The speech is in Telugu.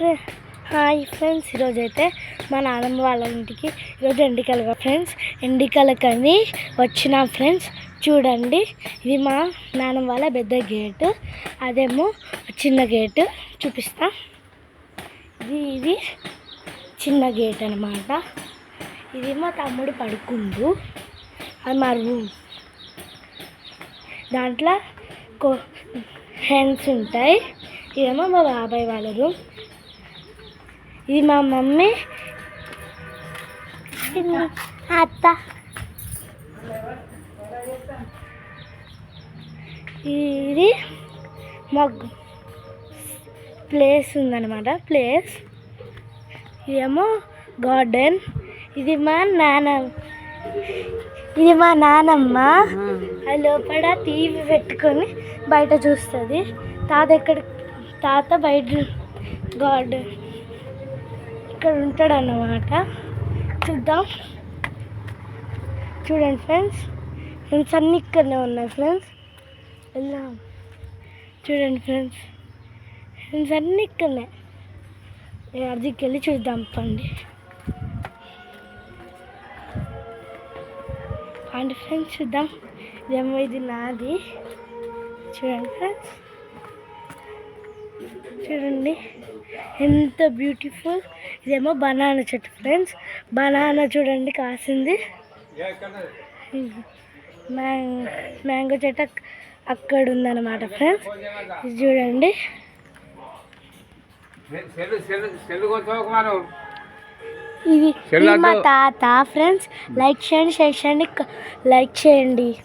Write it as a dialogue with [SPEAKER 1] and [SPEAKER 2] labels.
[SPEAKER 1] ఫ్రె హాయ్ ఫ్రెండ్స్ ఈరోజు అయితే మా నాన్నమ్మ వాళ్ళ ఇంటికి ఈరోజు ఎండికల ఫ్రెండ్స్ ఎండికలకని వచ్చిన ఫ్రెండ్స్. చూడండి ఇది మా నాన్నమ్మ వాళ్ళ పెద్ద గేటు అదేమో చిన్న గేటు చూపిస్తా. ఇది ఇది చిన్న గేట్ అనమాట ఇది మా తమ్ముడు పడుకుండు అది మా రూమ్. దాంట్లో కో హ్యాండ్స్ ఉంటాయి. ఇదేమో మా బాబాయ్ వాళ్ళ రూమ్. ఇది మా మమ్మీ అత్త. ఇది మా ప్లేస్ ఉందన్నమాట ప్లేస్. ఇదేమో గార్డెన్. ఇది మా నాన్న ఇది మా నానమ్మ. అది లోపల టీవీ పెట్టుకొని బయట చూస్తుంది. తాత ఎక్కడ తాత బయట గార్డెన్. ఇక్కడ ఉంటాడు అన్నమాట చూద్దాం. చూడండి ఫ్రెండ్స్. ఫ్రెండ్స్ అన్నీ ఇక్కడనే ఉన్నాయి ఫ్రెండ్స్. వెళ్దాం. చూడండి ఫ్రెండ్స్. ఫ్రెండ్స్ అన్నీ ఇక్కడనే. అదికి వెళ్ళి చూద్దాం పండి. అండ్ ఫ్రెండ్స్ చూద్దాం. ఇదేమో ఇది నాది. చూడండి ఫ్రెండ్స్. చూడండి. ఎంత బ్యూటిఫుల్ ఇదేమో బనానా చెట్టు ఫ్రెండ్స్ బనానా చూడండి కాసింది. మ్యాంగ్ మ్యాంగో చెట్టు అక్- అక్కడ ఉందన్నమాట ఫ్రెండ్స్ ఇది చూడండి. ఇది ఇది మా. తాత ఫ్రెండ్స్ లైక్ చేయండి షేర్ చేయండి. లైక్ చేయండి.